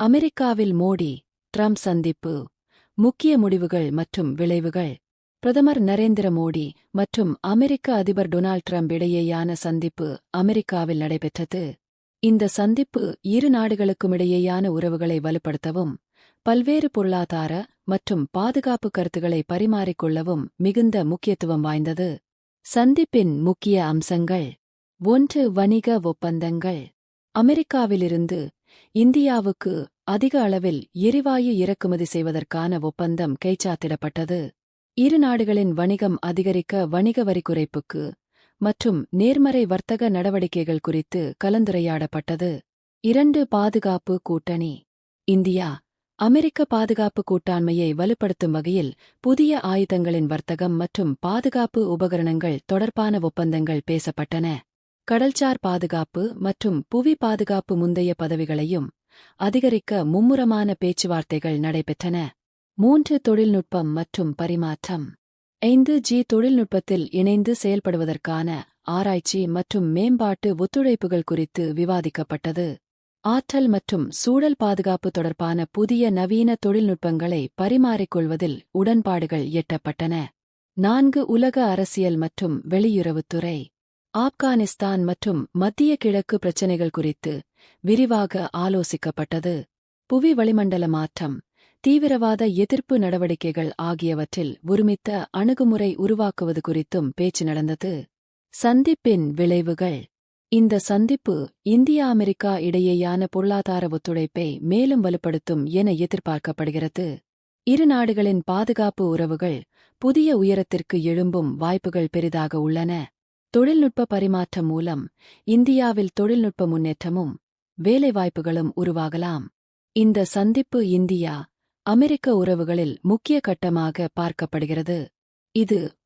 அமெரிக்காவில் மோடி ட்ரம்ப் சந்திப்பு முக்கிய முடிவுகள் மற்றும் விளைவுகள். பிரதமர் நரேந்திர மோடி மற்றும் அமெரிக்க அதிபர் டொனால்ட் ட்ரம்ப் இடையேயான சந்திப்பு அமெரிக்காவில் நடைபெற்றது. இந்த சந்திப்பு இரு நாடுகளுக்குமிடையேயான உறவுகளை வலுப்படுத்தவும் பல்வேறு பொருளாதார மற்றும் பாதுகாப்பு கருத்துக்களை பரிமாறிக்கொள்ளவும் மிகுந்த முக்கியத்துவம் வாய்ந்தது. சந்திப்பின் முக்கிய அம்சங்கள். ஒன்று வணிக ஒப்பந்தங்கள். அமெரிக்காவிலிருந்து இந்தியாவுக்கு அதிக அளவில் எரிவாயு இறக்குமதி செய்வதற்கான ஒப்பந்தம் கைச்சாத்திடப்பட்டது. இரு நாடுகளின் வணிகம் அதிகரிக்க வணிக வரி குறைப்புக்கு மற்றும் நேர்மறை வர்த்தக நடவடிக்கைகள் குறித்து கலந்துரையாடப்பட்டது. இரண்டு பாதுகாப்பு கூட்டணி. இந்தியா அமெரிக்க பாதுகாப்பு கூட்டாண்மையை வலுப்படுத்தும் வகையில் புதிய ஆயுதங்களின் வர்த்தகம் மற்றும் பாதுகாப்பு உபகரணங்கள் தொடர்பான ஒப்பந்தங்கள் பேசப்பட்டன. கடல்சார் பாதுகாப்பு மற்றும் புவி பாதுகாப்பு முந்தைய பதவிகளையும் அதிகரிக்க மும்முரமான பேச்சுவார்த்தைகள் நடைபெற்றன. மூன்று தொழில்நுட்பம் மற்றும் பரிமாற்றம். ஐந்து ஜி தொழில்நுட்பத்தில் இணைந்து செயல்படுவதற்கான ஆராய்ச்சி மற்றும் மேம்பாட்டு ஒத்துழைப்புகள் குறித்து விவாதிக்கப்பட்டது. ஆற்றல் மற்றும் சூழல் பாதுகாப்பு தொடர்பான புதிய நவீன தொழில்நுட்பங்களை பரிமாறிக்கொள்வதில் உடன்பாடுகள் எட்டப்பட்டன. நான்கு உலக அரசியல் மற்றும் வெளியுறவுத்துறை. ஆப்கானிஸ்தான் மற்றும் மத்திய கிழக்கு பிரச்சினைகள் குறித்து விரிவாக ஆலோசிக்கப்பட்டது. புவி வளிமண்டல மாற்றம் தீவிரவாத எதிர்ப்பு நடவடிக்கைகள் ஆகியவற்றில் ஒருமித்த அணுகுமுறை உருவாக்குவது குறித்தும் பேச்சு நடந்தது. சந்திப்பின் விளைவுகள். இந்த சந்திப்பு இந்தியா அமெரிக்கா இடையேயான பொருளாதார ஒத்துழைப்பை மேலும் வலுப்படுத்தும் என எதிர்பார்க்கப்படுகிறது. இரு நாடுகளின் பாதுகாப்பு உறவுகள் புதிய உயரத்திற்கு எழும்பும் வாய்ப்புகள் பெரிதாக உள்ளன. தொழில்நுட்ப பரிமாற்றம் மூலம் இந்தியாவில் தொழில்நுட்ப முன்னேற்றமும் வேலைவாய்ப்புகளும் உருவாகலாம். இந்த சந்திப்பு இந்தியா அமெரிக்க உறவுகளில் முக்கிய கட்டமாக பார்க்கப்படுகிறது. இது